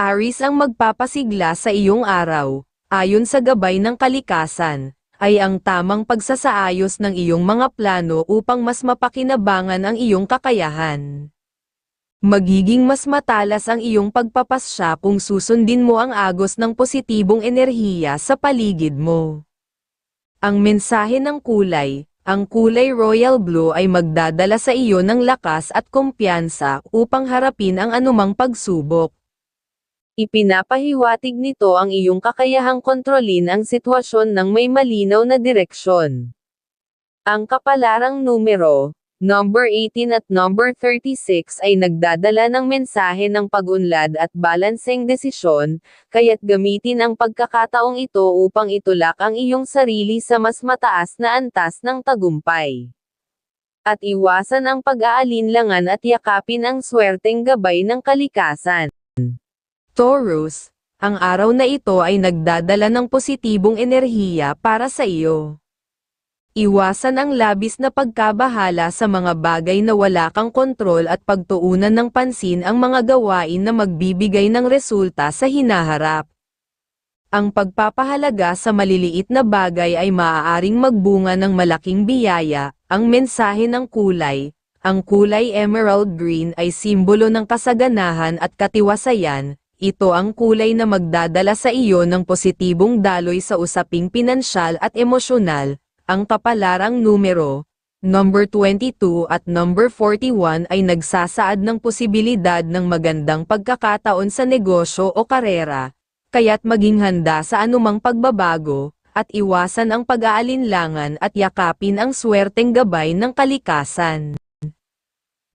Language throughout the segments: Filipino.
Aris ang magpapasigla sa iyong araw, ayon sa gabay ng kalikasan, ay ang tamang pagsasaayos ng iyong mga plano upang mas mapakinabangan ang iyong kakayahan. Magiging mas matalas ang iyong pagpapasya kung susundin mo ang agos ng positibong enerhiya sa paligid mo. Ang mensahe ng kulay, ang kulay royal blue ay magdadala sa iyo ng lakas at kumpiyansa upang harapin ang anumang pagsubok. Ipinapahiwatig nito ang iyong kakayahang kontrolin ang sitwasyon ng may malinaw na direksyon. Ang kapalarang numero, number 18 at number 36 ay nagdadala ng mensahe ng pag-unlad at balanseng desisyon, kaya't gamitin ang pagkakataong ito upang itulak ang iyong sarili sa mas mataas na antas ng tagumpay. At iwasan ang pag-aalinlangan at yakapin ang swerteng gabay ng kalikasan. Taurus, ang araw na ito ay nagdadala ng positibong enerhiya para sa iyo. Iwasan ang labis na pagkabahala sa mga bagay na wala kang kontrol at pagtuunan ng pansin ang mga gawain na magbibigay ng resulta sa hinaharap. Ang pagpapahalaga sa maliliit na bagay ay maaaring magbunga ng malaking biyaya, ang mensahe ng kulay. Ang kulay emerald green ay simbolo ng kasaganahan at katiwasayan, ito ang kulay na magdadala sa iyo ng positibong daloy sa usaping pinansyal at emosyonal. Ang kapalarang numero, number 22 at number 41 ay nagsasaad ng posibilidad ng magandang pagkakataon sa negosyo o karera, kaya't maging handa sa anumang pagbabago, at iwasan ang pag-aalinlangan at yakapin ang swerteng gabay ng kalikasan.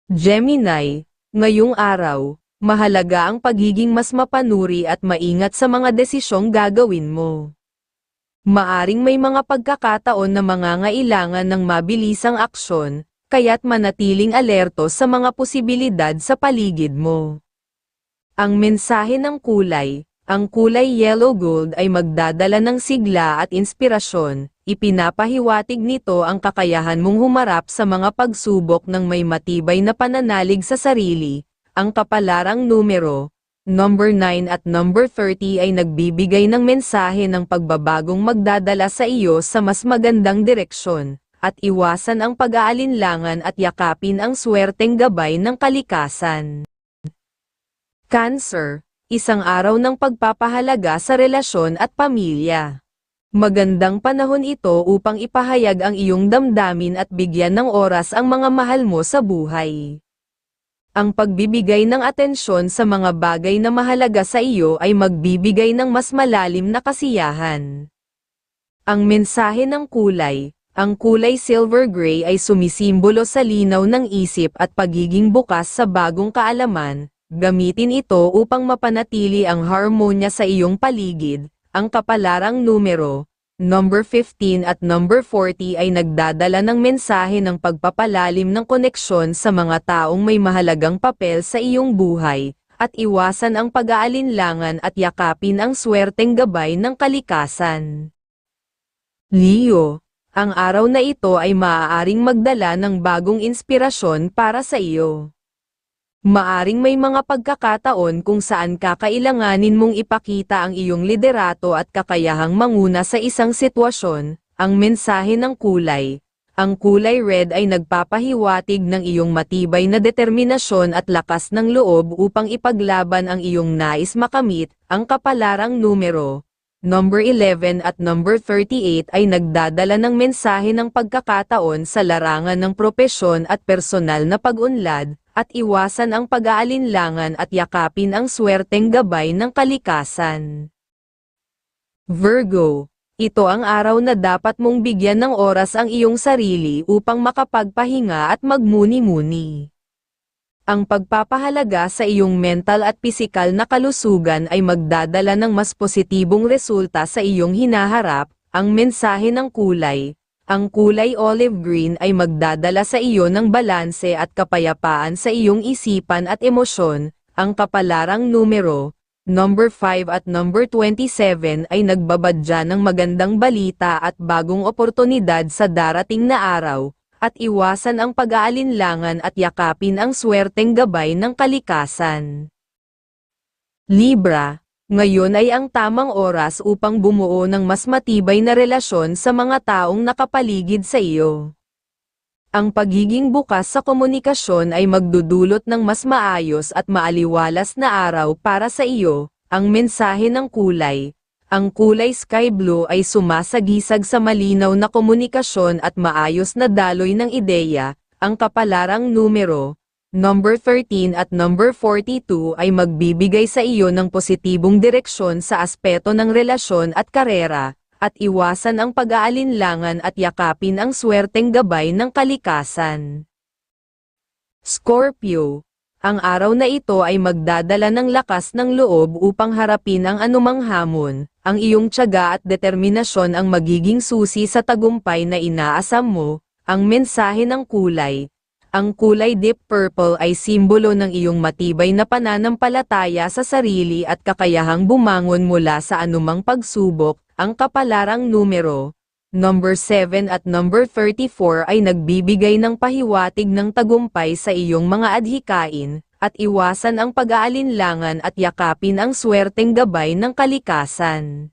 Gemini, ngayong araw, mahalaga ang pagiging mas mapanuri at maingat sa mga desisyong gagawin mo. Maaring may mga pagkakataon na mangangailangan ng mabilisang aksyon, kaya't manatiling alerto sa mga posibilidad sa paligid mo. Ang mensahe ng kulay, ang kulay yellow gold ay magdadala ng sigla at inspirasyon, ipinapahiwatig nito ang kakayahan mong humarap sa mga pagsubok ng may matibay na pananalig sa sarili, ang kapalarang numero, number 9 at number 30 ay nagbibigay ng mensahe ng pagbabagong magdadala sa iyo sa mas magandang direksyon, at iwasan ang pag-aalinlangan at yakapin ang swerteng gabay ng kalikasan. Cancer, isang araw ng pagpapahalaga sa relasyon at pamilya. Magandang panahon ito upang ipahayag ang iyong damdamin at bigyan ng oras ang mga mahal mo sa buhay. Ang pagbibigay ng atensyon sa mga bagay na mahalaga sa iyo ay magbibigay ng mas malalim na kasiyahan. Ang mensahe ng kulay, ang kulay silver gray ay sumisimbolo sa linaw ng isip at pagiging bukas sa bagong kaalaman, gamitin ito upang mapanatili ang harmonya sa iyong paligid, ang kapalarang numero, Number 15 at number 40 ay nagdadala ng mensahe ng pagpapalalim ng koneksyon sa mga taong may mahalagang papel sa iyong buhay, at iwasan ang pag-aalinlangan at yakapin ang swerteng gabay ng kalikasan. Leo, ang araw na ito ay maaaring magdala ng bagong inspirasyon para sa iyo. Maaring may mga pagkakataon kung saan kakailanganin mong ipakita ang iyong liderato at kakayahang manguna sa isang sitwasyon, ang mensahe ng kulay. Ang kulay red ay nagpapahiwatig ng iyong matibay na determinasyon at lakas ng loob upang ipaglaban ang iyong nais makamit, ang kapalarang numero. Number 11 at number 38 ay nagdadala ng mensahe ng pagkakataon sa larangan ng propesyon at personal na pag-unlad, at iwasan ang pag-aalinlangan at yakapin ang swerteng gabay ng kalikasan. Virgo, ito ang araw na dapat mong bigyan ng oras ang iyong sarili upang makapagpahinga at magmuni-muni. Ang pagpapahalaga sa iyong mental at pisikal na kalusugan ay magdadala ng mas positibong resulta sa iyong hinaharap, ang mensahe ng kulay, ang kulay olive green ay magdadala sa iyo ng balanse at kapayapaan sa iyong isipan at emosyon. Ang kapalarang numero, number 5 at number 27 ay nagbabadya ng magandang balita at bagong oportunidad sa darating na araw, at iwasan ang pag-aalinlangan at yakapin ang swerteng gabay ng kalikasan. Libra, ngayon ay ang tamang oras upang bumuo ng mas matibay na relasyon sa mga taong nakapaligid sa iyo. Ang pagiging bukas sa komunikasyon ay magdudulot ng mas maayos at maaliwalas na araw para sa iyo, ang mensahe ng kulay. Ang kulay sky blue ay sumasagisag sa malinaw na komunikasyon at maayos na daloy ng ideya, ang kapalarang numero, number 13 at number 42 ay magbibigay sa iyo ng positibong direksyon sa aspeto ng relasyon at karera, at iwasan ang pag-aalinlangan at yakapin ang swerteng gabay ng kalikasan. Scorpio, ang araw na ito ay magdadala ng lakas ng loob upang harapin ang anumang hamon, ang iyong tiyaga at determinasyon ang magiging susi sa tagumpay na inaasam mo, ang mensahe ng kulay, ang kulay deep purple ay simbolo ng iyong matibay na pananampalataya sa sarili at kakayahang bumangon mula sa anumang pagsubok. Ang kapalarang numero, number 7 at number 34 ay nagbibigay ng pahiwatig ng tagumpay sa iyong mga adhikain, at iwasan ang pag-aalinlangan at yakapin ang swerteng gabay ng kalikasan.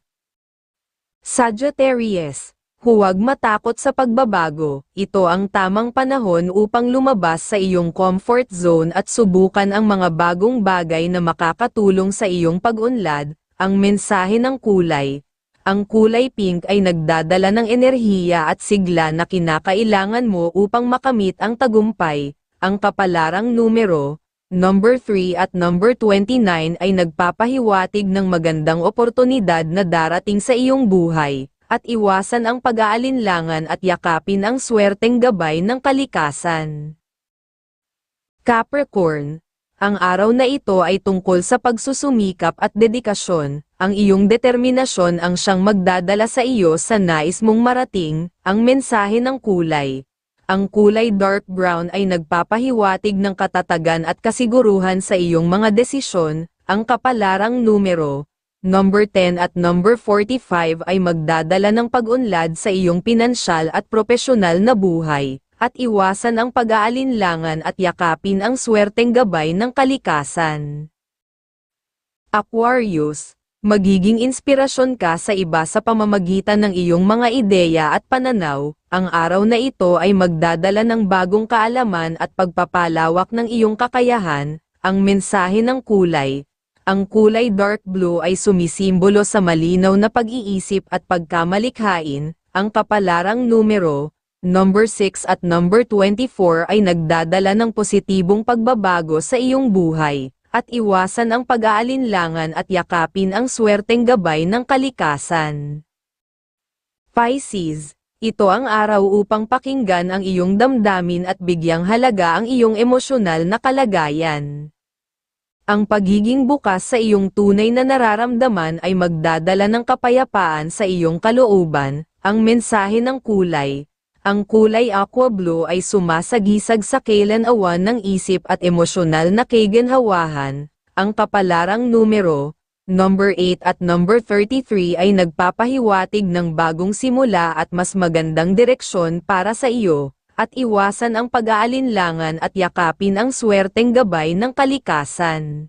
Sagittarius Huwag matakot sa pagbabago, ito ang tamang panahon upang lumabas sa iyong comfort zone at subukan ang mga bagong bagay na makakatulong sa iyong pag-unlad, ang mensahe ng kulay. Ang kulay pink ay nagdadala ng enerhiya at sigla na kinakailangan mo upang makamit ang tagumpay, ang kapalarang numero, number 3 at number 29 ay nagpapahiwatig ng magandang oportunidad na darating sa iyong buhay at iwasan ang pag-aalinlangan at yakapin ang swerteng gabay ng kalikasan. Capricorn, ang araw na ito ay tungkol sa pagsusumikap at dedikasyon, ang iyong determinasyon ang siyang magdadala sa iyo sa nais mong marating, ang mensahe ng kulay. Ang kulay dark brown ay nagpapahiwatig ng katatagan at kasiguruhan sa iyong mga desisyon, ang kapalarang numero, number 10 at number 45 ay magdadala ng pag-unlad sa iyong pinansyal at propesyonal na buhay, at iwasan ang pag-aalinlangan at yakapin ang swerteng gabay ng kalikasan. Aquarius, magiging inspirasyon ka sa iba sa pamamagitan ng iyong mga ideya at pananaw, ang araw na ito ay magdadala ng bagong kaalaman at pagpapalawak ng iyong kakayahan, ang mensahe ng kulay, ang kulay dark blue ay sumisimbolo sa malinaw na pag-iisip at pagkamalikhain, ang kapalarang numero, number 6 at number 24 ay nagdadala ng positibong pagbabago sa iyong buhay, at iwasan ang pag-aalinlangan at yakapin ang swerteng gabay ng kalikasan. Pisces, ito ang araw upang pakinggan ang iyong damdamin at bigyang halaga ang iyong emosyonal na kalagayan. Ang pagiging bukas sa iyong tunay na nararamdaman ay magdadala ng kapayapaan sa iyong kalooban, ang mensahe ng kulay. Ang kulay aqua blue ay sumasagisag sa kailan-awan ng isip at emosyonal na kaganhawahan. Ang kapalarang numero, number 8 at number 33 ay nagpapahiwatig ng bagong simula at mas magandang direksyon para sa iyo at iwasan ang pag-aalinlangan at yakapin ang swerteng gabay ng kalikasan.